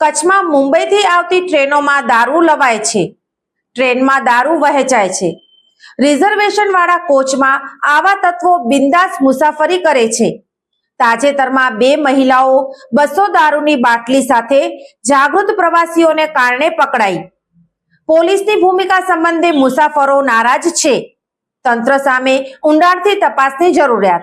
કચ્છમાં મુંબઈથી આવતી ટ્રેનોમાં દારૂ લવાય છે. ટ્રેનમાં દારૂ વહેંચાય છે. રિઝર્વેશન વાળા કોચમાં આવા તત્વો બિંદાસ મુસાફરી કરે છે. તાજેતરમાં બે મહિલાઓ બસો દારૂની બાટલી સાથે જાગૃત પ્રવાસીઓને કારણે પકડાઈ. પોલીસની ભૂમિકા સંબંધે મુસાફરો નારાજ છે. તંત્ર સામે ઊંડાણથી તપાસની જરૂરિયાત.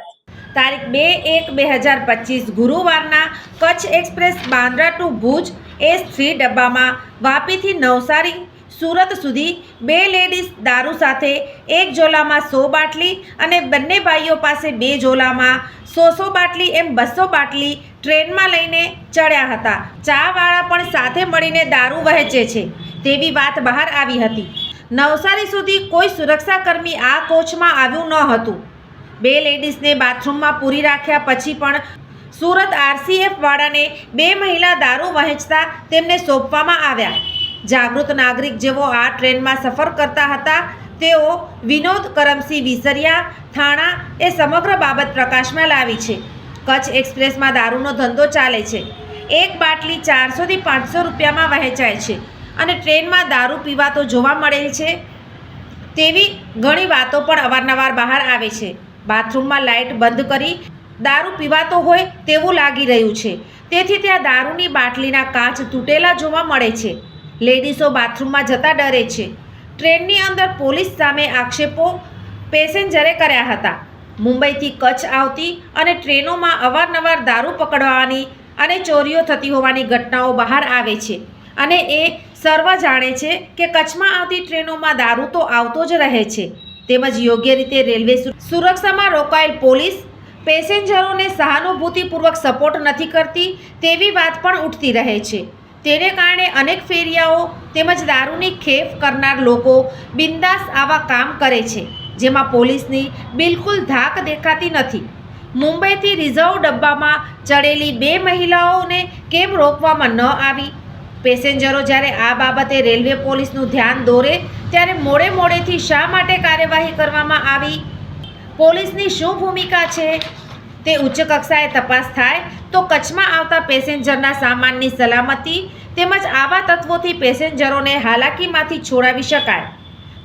તારીખ બે એક બે હજાર પચીસ ગુરુવારના Kutch express Bandra to Bhuj S three ડબ્બામાં વાપીથી નવસારી સુરત સુધી બે લેડીઝ દારૂ સાથે એક ઝોલામાં સો બાટલી અને બંને ભાઈઓ પાસે બે ઝોલામાં સો સો બાટલી એમ બસો બાટલી ટ્રેનમાં લઈને ચડ્યા હતા. ચાવાળા પણ સાથે મળીને દારૂ વહેંચે છે. તેવી વાત બહાર આવી હતી. નવસારી સુધી કોઈ સુરક્ષાકર્મી આ કોચમાં આવ્યું ન હતું. બે લેડીઝને બાથરૂમમાં પૂરી રાખ્યા પછી પણ સુરત આરસીએફ વાળાને બે મહિલા દારૂ વહેંચતા તેમને સોંપવામાં આવ્યા. જાગૃત નાગરિક જેઓ આ ટ્રેનમાં સફર કરતા હતા, તેઓ વિનોદ કરમસિંહ વિસરિયા થાણા એ સમગ્ર બાબત પ્રકાશમાં લાવી છે. કચ્છ એક્સપ્રેસમાં દારૂનો ધંધો ચાલે છે. એક બાટલી ચારસોથી પાંચસો રૂપિયામાં વહેંચાય છે અને ટ્રેનમાં દારૂ પીવાતો જોવા મળેલ છે તેવી ઘણી વાતો પણ અવારનવાર બહાર આવે છે. બાથરૂમમાં લાઇટ બંધ કરી દારૂ પીવાતો હોય તેવું લાગી રહ્યું છે. તેથી ત્યાં દારૂની બાટલીના કાચ તૂટેલા જોવા મળે છે. લેડીઝો બાથરૂમમાં જતા ડરે છે. ટ્રેનની અંદર પોલીસ સામે આક્ષેપો પેસેન્જરે કર્યા હતા. મુંબઈથી કચ્છ આવતી અને ટ્રેનોમાં અવારનવાર દારૂ પકડવાની અને ચોરીઓ થતી હોવાની ઘટનાઓ બહાર આવે છે. અને એ સર્વ જાણે છે કે કચ્છમાં આવતી ટ્રેનોમાં દારૂ તો આવતો જ રહે છે. તેમજ યોગ્ય રીતે રેલવે સુરક્ષામાં રોકાયેલ પોલીસ પેસેન્જરોને સહાનુભૂતિપૂર્વક સપોર્ટ નથી કરતી તેવી વાત પણ ઉઠતી રહે છે. તેને કારણે અનેક ફેરિયાઓ તેમજ દારૂની ખેફ કરનાર લોકો બિંદાસ આવા કામ કરે છે, જેમાં પોલીસની બિલકુલ ધાક દેખાતી નથી. મુંબઈથી રિઝર્વ ડબ્બામાં ચડેલી બે મહિલાઓને કેમ રોકવામાં ન આવી? પેસેન્જરો જ્યારે આ બાબતે રેલવે પોલીસનું ધ્યાન દોરે, ત્યારે મોડે મોડેથી શા માટે કાર્યવાહી કરવામાં આવી? પોલીસની શું ભૂમિકા છે? તે ઉચ્ચ કક્ષાએ તપાસ થાય તો કચ્છમાં આવતા પેસેન્જરના સામાનની સલામતી તેમજ આવા તત્વોથી પેસેન્જરોને હાલાકીમાંથી છોડાવી શકાય.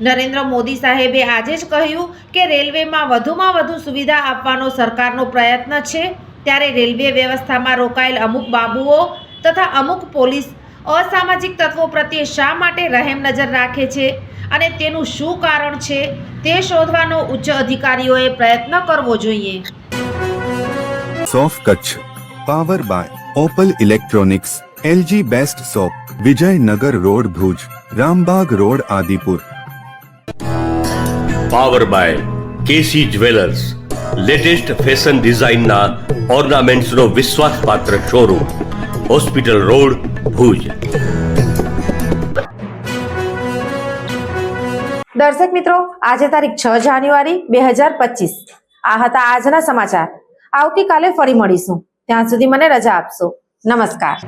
નરેન્દ્ર મોદી સાહેબે આજે જ કહ્યું કે રેલવેમાં વધુમાં વધુ સુવિધા આપવાનો સરકારનો પ્રયત્ન છે. ત્યારે રેલવે વ્યવસ્થામાં રોકાયેલ અમુક બાબુઓ તથા અમુક પોલીસ અસામાજિક તત્વો પ્રત્યે શા માટે રહેમ નજર રાખે છે? અને તેનું શું કારણ છે? તે શોધવાનો ઉચ્ચ અધિકારીઓએ પ્રયત્ન કરવો જોઈએ. સોફ Kutch. Power by Opal electronics LG best shop Vijaynagar road Bhuj Rambag road Adipur. Power by KC jewellers latest fashion ડિઝાઇનના ઓર્નામેન્ટ્સનો વિશ્વાસપાત્ર શોરૂમ. Hospital road Bhuj. દર્શક મિત્રો, આજે તારીખ છ જાન્યુઆરી બે હજાર પચીસ. આ હતા આજના સમાચાર. આવતીકાલે ફરી મળીશું. ત્યાં સુધી મને રજા આપશો. નમસ્કાર.